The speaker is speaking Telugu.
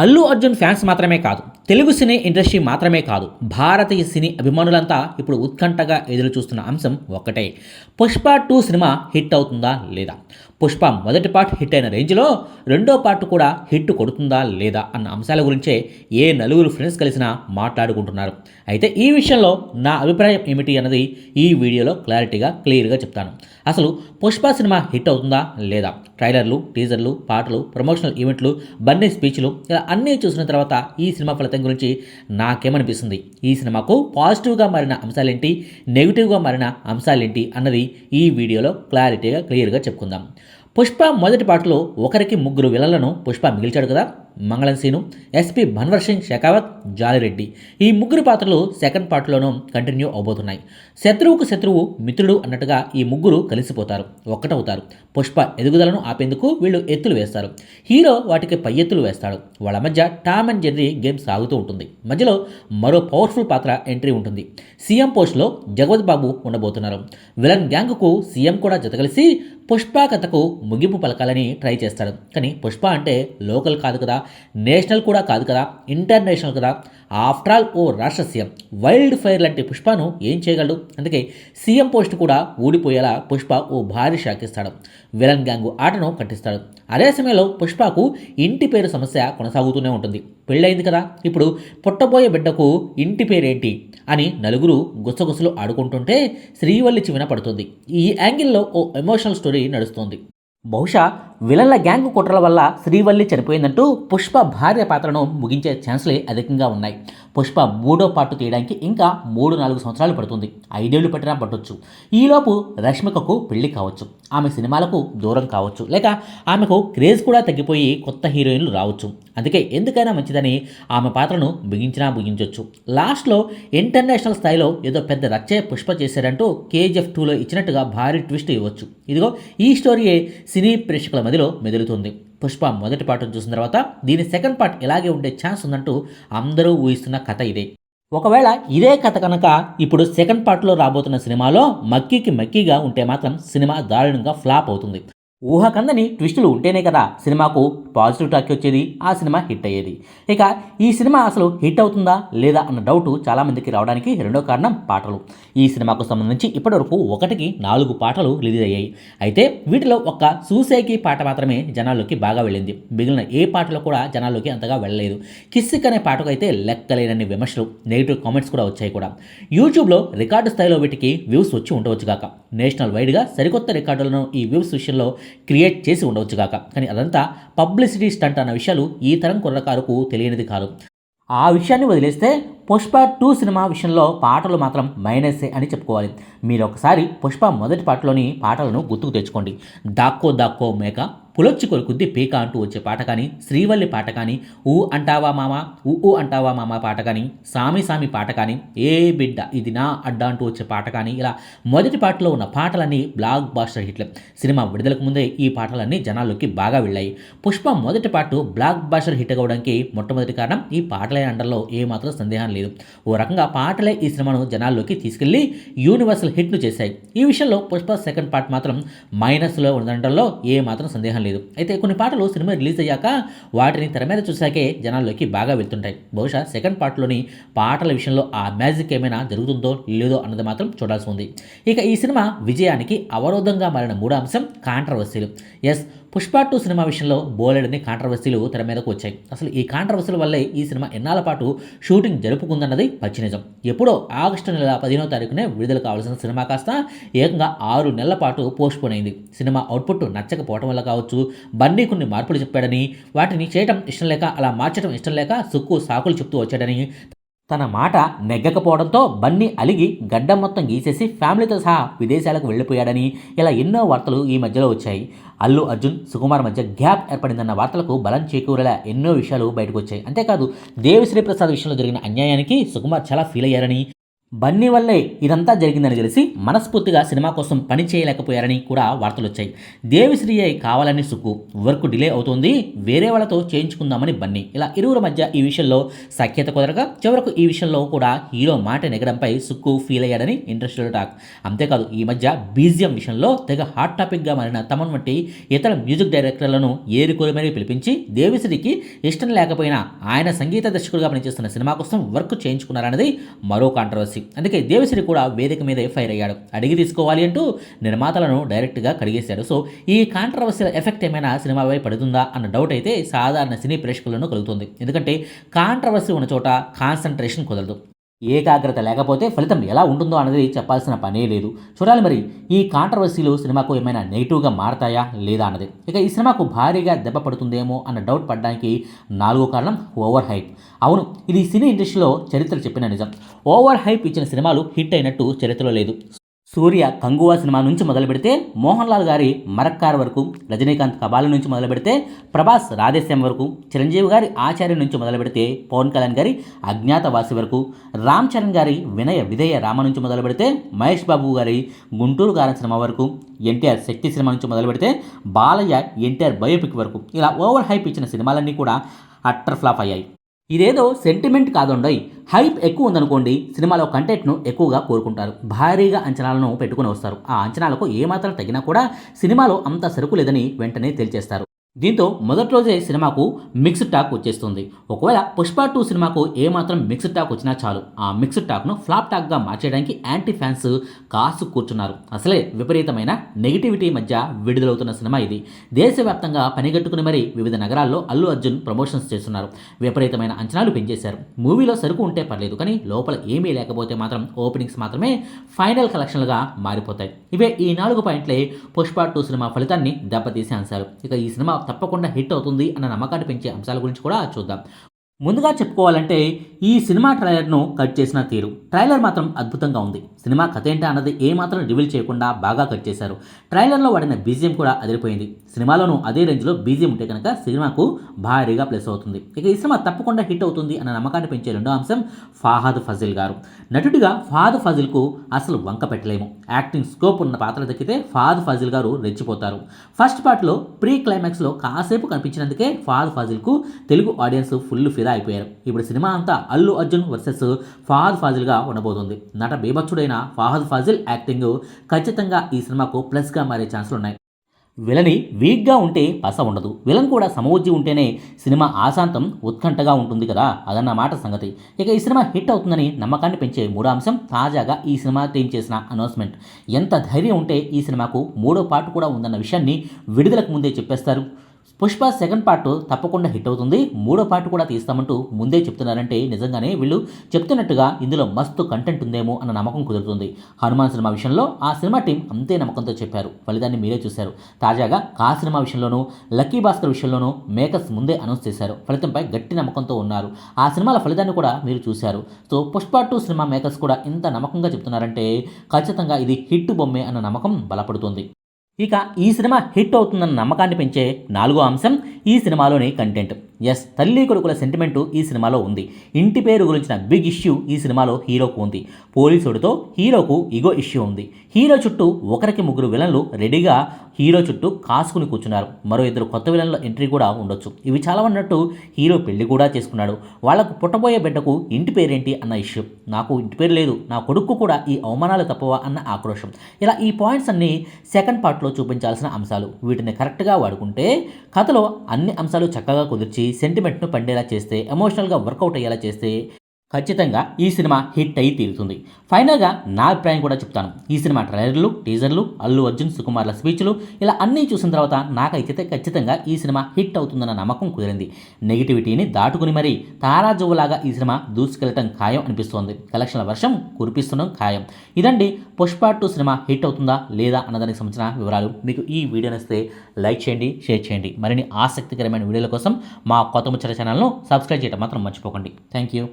అల్లు అర్జున్ ఫ్యాన్స్ మాత్రమే కాదు తెలుగు సినీ ఇండస్ట్రీ మాత్రమే కాదు భారతీయ సినీ అభిమానులంతా ఇప్పుడు ఉత్కంఠగా ఎదురు చూస్తున్న అంశం ఒక్కటే. పుష్ప టూ సినిమా హిట్ అవుతుందా లేదా? పుష్ప మొదటి పార్ట్ హిట్ అయిన రేంజ్లో రెండో పార్ట్ కూడా హిట్ కొడుతుందా లేదా అన్న అంశాల గురించే ఏ నలుగురు ఫ్రెండ్స్ కలిసినా మాట్లాడుకుంటున్నారు. అయితే ఈ విషయంలో నా అభిప్రాయం ఏమిటి అన్నది ఈ వీడియోలో క్లారిటీగా క్లియర్గా చెప్తాను. అసలు పుష్ప సినిమా హిట్ అవుతుందా లేదా? ట్రైలర్లు టీజర్లు పాటలు ప్రమోషనల్ ఈవెంట్లు బన్నీ స్పీచ్లు ఇలా అన్నీ చూసిన తర్వాత ఈ సినిమా ఫలితం గురించి నాకేమనిపిస్తుంది? ఈ సినిమాకు పాజిటివ్గా మారిన అంశాలేంటి? నెగిటివ్గా మారిన అంశాలేంటి? అన్నది ఈ వీడియోలో క్లారిటీగా క్లియర్గా చెప్పుకుందాం. పుష్ప మొదటి పాటలో ఒకరికి ముగ్గురు విలలను పుష్ప మిగిల్చాడు కదా? మంగళం సీను ఎస్పి భన్వర్ సింగ్ షెకావత్ జాలిరెడ్డి. ఈ ముగ్గురు పాత్రలు సెకండ్ పార్ట్లోనూ కంటిన్యూ అవబోతున్నాయి. శత్రువుకు శత్రువు మిత్రుడు అన్నట్టుగా ఈ ముగ్గురు కలిసిపోతారు ఒక్కటవుతారు. పుష్ప ఎదుగుదలను ఆపేందుకు వీళ్ళు ఎత్తులు వేస్తారు. హీరో వాటికి పై ఎత్తులు వేస్తాడు. వాళ్ళ మధ్య టామ్ అండ్ జెర్రీ గేమ్ సాగుతూ ఉంటుంది. మధ్యలో మరో పవర్ఫుల్ పాత్ర ఎంట్రీ ఉంటుంది. సీఎం పోస్ట్లో జగవత్ బాబు ఉండబోతున్నారు. విలన్ గ్యాంగ్కు సీఎం కూడా జతకలిసి పుష్ప కథకు ముగింపు పలకాలని ట్రై చేస్తాడు. కానీ పుష్ప అంటే లోకల్ కాదు కదా. నేషనల్ కూడా కాదు కదా ఇంటర్నేషనల్ కదా. ఆఫ్టర్ ఆల్ ఓ రాష్ట్ర సీఎం వైల్డ్ ఫైర్ లాంటి పుష్పను ఏం చేయగలడు? అందుకే సీఎం పోస్ట్ కూడా ఊడిపోయేలా పుష్ప ఓ భారీ షాకిస్తాడు విలన్ గ్యాంగు ఆటను కట్టిస్తాడు. అదే సమయంలో పుష్పకు ఇంటి పేరు సమస్య కొనసాగుతూనే ఉంటుంది. పెళ్ళయింది కదా ఇప్పుడు పుట్టబోయే బిడ్డకు ఇంటి పేరేంటి అని నలుగురు గుసగుసలు ఆడుకుంటుంటే శ్రీవల్లి చివిన పడుతుంది. ఈ యాంగిల్లో ఓ ఎమోషనల్ స్టోరీ నడుస్తుంది. బహుశా విలన్ల గ్యాంగ్ కుట్రల వల్ల శ్రీవల్లి చనిపోయిందంటూ పుష్ప భార్య పాత్రను ముగించే ఛాన్సులే అధికంగా ఉన్నాయి. పుష్ప మూడో పార్టు తీయడానికి ఇంకా మూడు నాలుగు సంవత్సరాలు పడుతుంది. ఐదేళ్ళు పట్టినా పట్టొచ్చు. ఈలోపు రష్మికకు పెళ్ళి కావచ్చు. ఆమె సినిమాలకు దూరం కావచ్చు. లేక ఆమెకు క్రేజ్ కూడా తగ్గిపోయి కొత్త హీరోయిన్లు రావచ్చు. అందుకే ఎందుకైనా మంచిదని ఆమె పాత్రను బిగించినా బిగించవచ్చు లాస్ట్లో ఇంటర్నేషనల్ స్థాయిలో ఏదో పెద్ద రచ్చే పుష్ప చేశారంటూ కేజీఎఫ్ టూలో ఇచ్చినట్టుగా భారీ ట్విస్ట్ ఇవ్వచ్చు. ఇదిగో ఈ స్టోరీయే సినీ ప్రేక్షకుల మధ్యలో మెదులుతుంది. పుష్ప మొదటి పాటను చూసిన తర్వాత దీని సెకండ్ పార్ట్ ఇలాగే ఉండే ఛాన్స్ ఉందంటూ అందరూ ఊహిస్తున్న కథ ఇదే. ఒకవేళ ఇదే కథ కనుక ఇప్పుడు సెకండ్ పార్ట్లో రాబోతున్న సినిమాలో మక్కీకి మక్కీగా ఉంటే మాత్రం సినిమా దారుణంగా ఫ్లాప్ అవుతుంది. ఊహకందని ట్విస్టులు ఉంటేనే కదా సినిమాకు పాజిటివ్ టాక్ వచ్చేది ఆ సినిమా హిట్ అయ్యేది. ఇక ఈ సినిమా అసలు హిట్ అవుతుందా లేదా అన్న డౌట్ చాలామందికి రావడానికి రెండో కారణం పాటలు. ఈ సినిమాకు సంబంధించి ఇప్పటివరకు ఒకటికి నాలుగు పాటలు రిలీజ్ అయ్యాయి. అయితే వీటిలో ఒక్క సూసేకి పాట మాత్రమే జనాల్లోకి బాగా వెళ్ళింది. మిగిలిన ఏ పాటలు కూడా జనాల్లోకి అంతగా వెళ్ళలేదు. కిస్సిక్ అనే పాటకు అయితే లెక్కలేనన్ని విమర్శలు నెగిటివ్ కామెంట్స్ కూడా వచ్చాయి కూడా. యూట్యూబ్లో రికార్డు స్థాయిలో వీటికి వ్యూస్ వచ్చి ఉండవచ్చు కాక. నేషనల్ వైడ్గా సరికొత్త రికార్డులను ఈ వ్యూస్ విషయంలో క్రియేట్ చేసి ఉండవచ్చు కాక కానీ అదంతా పబ్లిసిటీ స్టంట్ అన్న విషయాలు ఈ తరం కుర్రకారుకు తెలియనిది కాదు. ఆ విషయాన్ని వదిలేస్తే పుష్ప టూ సినిమా విషయంలో పాటలు మాత్రం మైనస్సే అని చెప్పుకోవాలి. మీరు ఒకసారి పుష్ప మొదటి పాటలోని పాటలను గుర్తుకు తెచ్చుకోండి. దాక్కో దాక్కో మేక. పులొచ్చి కొరుకుద్ది పీక అంటూ వచ్చే పాట కానీ శ్రీవల్లి పాట కానీ ఊ అంటావా మామ ఊ ఊ అంటావా మామ పాట కానీ సామి సామి పాట కానీ ఏ బిడ్డ ఇది నా అడ్డా అంటూ వచ్చే పాట కానీ ఇలా మొదటి పాటలో ఉన్న పాటలన్నీ బ్లాక్ బాస్టర్ హిట్లు. సినిమా విడుదలకు ముందే ఈ పాటలన్నీ జనాల్లోకి బాగా వెళ్ళాయి. పుష్ప మొదటి పాటు బ్లాక్ బాస్టర్ హిట్ కావడానికి మొట్టమొదటి కారణం ఈ పాటలే అండర్లో ఏమాత్రం సందేహం లేదు. ఓ రకంగా పాటలే ఈ సినిమాను జనాల్లోకి తీసుకెళ్ళి యూనివర్సల్ హిట్ను చేశాయి. ఈ విషయంలో పుష్ప సెకండ్ పార్ట్ మాత్రం మైనస్లో ఉండడంలో ఏ మాత్రం సందేహం లేదు. అయితే కొన్ని పాటలు సినిమా రిలీజ్ అయ్యాక వాటిని తెర మీద చూశాకే జనాల్లోకి బాగా వెళ్తుంటాయి. బహుశా సెకండ్ పార్ట్లోని పాటల విషయంలో ఆ మ్యాజిక్ ఏమైనా జరుగుతుందో లేదో అన్నది మాత్రం చూడాల్సి ఉంది. ఇక ఈ సినిమా విజయానికి అవరోధంగా మారిన మూడో అంశం కాంట్రవర్సీలు. ఎస్ పుష్ప టూ సినిమా విషయంలో బోలెడని కాంట్రవర్సీలు తెర మీదకు వచ్చాయి. అసలు ఈ కాంట్రవర్సీల వల్లే ఈ సినిమా ఎన్నాళ్ళ పాటు షూటింగ్ జరుపుకుందన్నది పచ్చి నిజం ఎప్పుడో ఆగస్టు నెల పదిహేనో తారీఖునే విడుదల కావాల్సిన సినిమా కాస్త ఏకంగా ఆరు నెలల పాటు పోస్ట్పోన్ అయింది. సినిమా అవుట్పుట్ నచ్చకపోవడం వల్ల కావచ్చు బన్నీ కొన్ని మార్పులు చెప్పాడని వాటిని చేయడం ఇష్టం లేక అలా మార్చడం ఇష్టం లేక సుక్కు సాకులు చెప్తూ వచ్చాడని తన మాట నెగ్గకపోవడంతో బన్నీ అలిగి గడ్డం మొత్తం గీసేసి ఫ్యామిలీతో సహా విదేశాలకు వెళ్ళిపోయాడని ఇలా ఎన్నో వార్తలు ఈ మధ్యలో వచ్చాయి. అల్లు అర్జున్ సుకుమార్ మధ్య గ్యాప్ ఏర్పడిందన్న వార్తలకు బలం చేకూరేలా ఎన్నో విషయాలు బయటకు వచ్చాయి. అంతేకాదు దేవిశ్రీ ప్రసాద్ విషయంలో జరిగిన అన్యాయానికి సుకుమార్ చాలా ఫీల్ అయ్యారని బన్నీ వల్లే ఇదంతా జరిగిందని తెలిసి మనస్ఫూర్తిగా సినిమా కోసం పని చేయలేకపోయారని కూడా వార్తలు వచ్చాయి దేవిశ్రీయే కావాలని సుక్కు వర్క్ డిలే అవుతోంది వేరే వాళ్ళతో చేయించుకుందామని బన్నీ. ఇలా ఇరువురు మధ్య ఈ విషయంలో సఖ్యత కుదరగా చివరకు ఈ విషయంలో కూడా హీరో మాట నెగడంపై సుక్కు ఫీల్ అయ్యాడని ఇంట్రెస్టెడ్ టాక్. అంతేకాదు ఈ మధ్య బీజియం విషయంలో తెగ హాట్ టాపిక్గా మారిన తమన్ వంటి ఇతర మ్యూజిక్ డైరెక్టర్లను ఏరుకోరి మరీ పిలిపించి దేవిశ్రీకి ఇష్టం లేకపోయినా ఆయన సంగీత దర్శకుడిగా పనిచేస్తున్న సినిమా కోసం వర్క్ చేయించుకున్నారన్నది మరో కాంట్రవర్సీ అందుకే దేవిశ్రీ కూడా వేదిక మీదే ఫైర్ అయ్యాడు. అడిగి తీసుకోవాలి అంటూ నిర్మాతలను డైరెక్ట్గా కడిగేశాడు. సో ఈ కాంట్రవర్సీల ఎఫెక్ట్ ఏమైనా సినిమాపై పడుతుందా అన్న డౌట్ అయితే సాధారణ సినీ ప్రేక్షకులను కలుగుతుంది. ఎందుకంటే కాంట్రవర్సీ ఉన్న చోట కాన్సన్ట్రేషన్ కుదరదు. ఏకాగ్రత లేకపోతే ఫలితం ఎలా ఉంటుందో అన్నది చెప్పాల్సిన పనే లేదు. చూడాలి మరి ఈ కాంట్రవర్సీలు సినిమాకు ఏమైనా నెగిటివ్గా మారతాయా లేదా అన్నది. ఇక ఈ సినిమాకు భారీగా దెబ్బ పడుతుందేమో అన్న డౌట్ పడడానికి నాలుగో కారణం ఓవర్ హైప్ అవును ఇది సినీ ఇండస్ట్రీలో చరిత్ర చెప్పిన నిజం. ఓవర్ హైప్ ఇచ్చిన సినిమాలు హిట్ అయినట్టు చరిత్రలో లేదు. సూర్య కంగువా సినిమా నుంచి మొదలు పెడితే మోహన్ లాల్ గారి మరక్కార్ వరకు రజనీకాంత్ కబాల నుంచి మొదలు పెడితే ప్రభాస్ రాధేశ్యామ్ వరకు చిరంజీవి గారి ఆచార్య నుంచి మొదలు పెడితే పవన్ కళ్యాణ్ గారి అజ్ఞాతవాసి వరకు రామ్ చరణ్ గారి వినయ విధేయ రామ నుంచి మొదలు పెడితే మహేష్ బాబు గారి గుంటూరు గారి సినిమా వరకు ఎన్టీఆర్ శక్తి సినిమా నుంచి మొదలు పెడితే బాలయ్య ఎన్టీఆర్ బయోపిక్ వరకు ఇలా ఓవర్ హైప్ ఇచ్చిన సినిమాలన్నీ కూడా అట్టర్ ఫ్లాప్ అయ్యాయి. ఇదేదో సెంటిమెంట్ కాదుండయి. హైప్ ఎక్కువ ఉందనుకోండి సినిమాలో కంటెంట్ను ఎక్కువగా కోరుకుంటారు. భారీగా అంచనాలను పెట్టుకుని వస్తారు. ఆ అంచనాలకు ఏమాత్రం తగినా కూడా సినిమాలో అంత సరుకు లేదని వెంటనే తేల్చేస్తారు. దీంతో మొదటి రోజే సినిమాకు మిక్స్డ్ టాక్ వచ్చేస్తుంది. ఒకవేళ పుష్ప టూ సినిమాకు ఏమాత్రం మిక్స్డ్ టాక్ వచ్చినా చాలు. ఆ మిక్స్డ్ టాక్ను ఫ్లాప్ టాక్గా మార్చేయడానికి యాంటీ ఫ్యాన్స్ కాసు కూర్చున్నారు. అసలే విపరీతమైన నెగిటివిటీ మధ్య విడుదలవుతున్న సినిమా ఇది. దేశవ్యాప్తంగా పనిగట్టుకుని మరీ వివిధ నగరాల్లో అల్లు అర్జున్ ప్రమోషన్స్ చేస్తున్నారు. విపరీతమైన అంచనాలు పెంచేశారు. మూవీలో సరుకు ఉంటే పర్లేదు కానీ లోపల ఏమీ లేకపోతే మాత్రం ఓపెనింగ్స్ మాత్రమే ఫైనల్ కలెక్షన్లుగా మారిపోతాయి. ఇవే ఈ నాలుగు పాయింట్లే పుష్ప టూ సినిమా ఫలితాన్ని దెబ్బతీసే అంశాలు. ఇక ఈ సినిమా తప్పకుండా హిట్ అవుతుంది అన్న నమ్మకాన్ని పెంచే అంశాల గురించి కూడా చూద్దాం. ముందుగా చెప్పుకోవాలంటే ఈ సినిమా ట్రైలర్ను కట్ చేసిన తీరు. ట్రైలర్ మాత్రం అద్భుతంగా ఉంది. సినిమా కథ ఏంటా అన్నది ఏమాత్రం రివీల్ చేయకుండా బాగా కట్ చేశారు. ట్రైలర్లో వాడిన బీజియం కూడా అదిరిపోయింది. సినిమాలోనూ అదే రేంజ్లో బీజియం ఉంటే కనుక సినిమాకు భారీగా ప్లస్ అవుతుంది. ఇక ఈ సినిమా తప్పకుండా హిట్ అవుతుంది అన్న నమ్మకాన్ని పెంచే రెండో అంశం ఫాహద్ ఫజిల్ గారు. నటుడిగా ఫాద్ ఫజిల్కు అసలు వంక పెట్టలేము. యాక్టింగ్ స్కోప్ ఉన్న పాత్ర దక్కితే ఫాద్ ఫజిల్ గారు రెచ్చిపోతారు. ఫస్ట్ పార్ట్లో ప్రీ క్లైమాక్స్లో కాసేపు కనిపించినందుకే ఫాద్ ఫజిల్కు తెలుగు ఆడియన్స్ ఫుల్ ఫీల్ ఫిదా అయిపోయారు. ఇప్పుడు సినిమా అంతా అల్లు అర్జున్ వర్సెస్ ఫహద్ ఫాజిల్గా ఉండబోతుంది. నట బీభత్సుడైన ఫహద్ ఫాజిల్ యాక్టింగ్ ఖచ్చితంగా ఈ సినిమాకు ప్లస్గా మారే ఛాన్సులు ఉన్నాయి. విలని వీక్గా ఉంటే పస ఉండదు. విలన్ కూడా సమోజ్జి ఉంటేనే సినిమా ఆశాంతం ఉత్కంఠగా ఉంటుంది కదా అదన్న మాట సంగతి. ఇక ఈ సినిమా హిట్ అవుతుందని నమ్మకాన్ని పెంచే మూడో అంశం తాజాగా ఈ సినిమా టీం చేసిన అనౌన్స్మెంట్. ఎంత ధైర్యం ఉంటే ఈ సినిమాకు మూడో పార్ట్ కూడా ఉందన్న విషయాన్ని విడుదలకు ముందే చెప్పేస్తారు. పుష్ప సెకండ్ పార్ట్ తప్పకుండా హిట్ అవుతుంది. మూడో పార్ట్ కూడా తీస్తామంటూ ముందే చెప్తున్నారంటే నిజంగానే వీళ్ళు చెప్తున్నట్టుగా ఇందులో మస్తు కంటెంట్ ఉందేమో అన్న నమ్మకం కుదురుతుంది. హనుమాన్ సినిమా విషయంలో ఆ సినిమా టీం అంతే నమ్మకంతో చెప్పారు. ఫలితాన్ని మీరే చూశారు. తాజాగా కా సినిమా విషయంలోనూ లక్కీ భాస్కర్ విషయంలోనూ మేకర్స్ ముందే అనౌన్స్ చేశారు. ఫలితంపై గట్టి నమ్మకంతో ఉన్నారు. ఆ సినిమాల ఫలితాన్ని కూడా మీరు చూశారు. So Pushpa two cinema makers కూడా ఇంత నమ్మకంగా చెప్తున్నారంటే ఖచ్చితంగా ఇది హిట్ బొమ్మే అన్న నమ్మకం బలపడుతుంది. ఇక ఈ సినిమా హిట్ అవుతుందన్న నమ్మకాన్ని పెంచే నాలుగో అంశం ఈ సినిమాలోని కంటెంట్ ఎస్ తల్లి కొడుకుల సెంటిమెంటు ఈ సినిమాలో ఉంది. ఇంటి పేరు గురించిన బిగ్ ఇష్యూ ఈ సినిమాలో హీరోకు ఉంది. పోలీసుడితో హీరోకు ఇగో ఇష్యూ ఉంది. హీరో చుట్టూ ఒకరికి ముగ్గురు విలన్లు రెడీగా హీరో చుట్టూ కాసుకుని కూర్చున్నారు. మరో ఇద్దరు కొత్త విలన్ల ఎంట్రీ కూడా ఉండొచ్చు. ఇవి చాలా ఉన్నట్టు హీరో పెళ్ళి కూడా చేసుకున్నాడు. వాళ్ళకు పుట్టబోయే బిడ్డకు ఇంటి పేరేంటి అన్న ఇష్యూ నాకు ఇంటి పేరు లేదు నా కొడుకు కూడా ఈ అవమానాలు తప్పవా అన్న ఆక్రోషం ఇలా ఈ పాయింట్స్ అన్ని సెకండ్ పార్ట్లో చూపించాల్సిన అంశాలు. వీటిని కరెక్ట్గా వాడుకుంటే కథలో అన్ని అంశాలు చక్కగా కుదిర్చి సెంటిమెంట్ను పండేలా చేస్తే ఎమోషనల్గా వర్కౌట్ అయ్యేలా చేస్తే ఖచ్చితంగా ఈ సినిమా హిట్ అయి తీరుతుంది. ఫైనల్గా నా అభిప్రాయం కూడా చెప్తాను. ఈ సినిమా ట్రైలర్లు టీజర్లు అల్లు అర్జున్ సుకుమార్ల స్పీచ్లు ఇలా అన్నీ చూసిన తర్వాత నాకైతే ఖచ్చితంగా ఈ సినిమా హిట్ అవుతుందన్న నమ్మకం కుదిరింది. నెగిటివిటీని దాటుకుని మరీ తారాజువ్వులాగా ఈ సినిమా దూసుకెళ్ళటం ఖాయం అనిపిస్తోంది. కలెక్షన్ల వర్షం కురిపిస్తుండడం ఖాయం. ఇదండి పుష్ప టూ సినిమా హిట్ అవుతుందా లేదా అన్నదానికి సంబంధించిన వివరాలు. మీకు ఈ వీడియో నచ్చితే లైక్ చేయండి షేర్ చేయండి. మరిన్ని ఆసక్తికరమైన వీడియోల కోసం మా కొత్త ముచ్చట ఛానల్ను సబ్స్క్రైబ్ చేయడం మాత్రం మర్చిపోకండి. Thank you.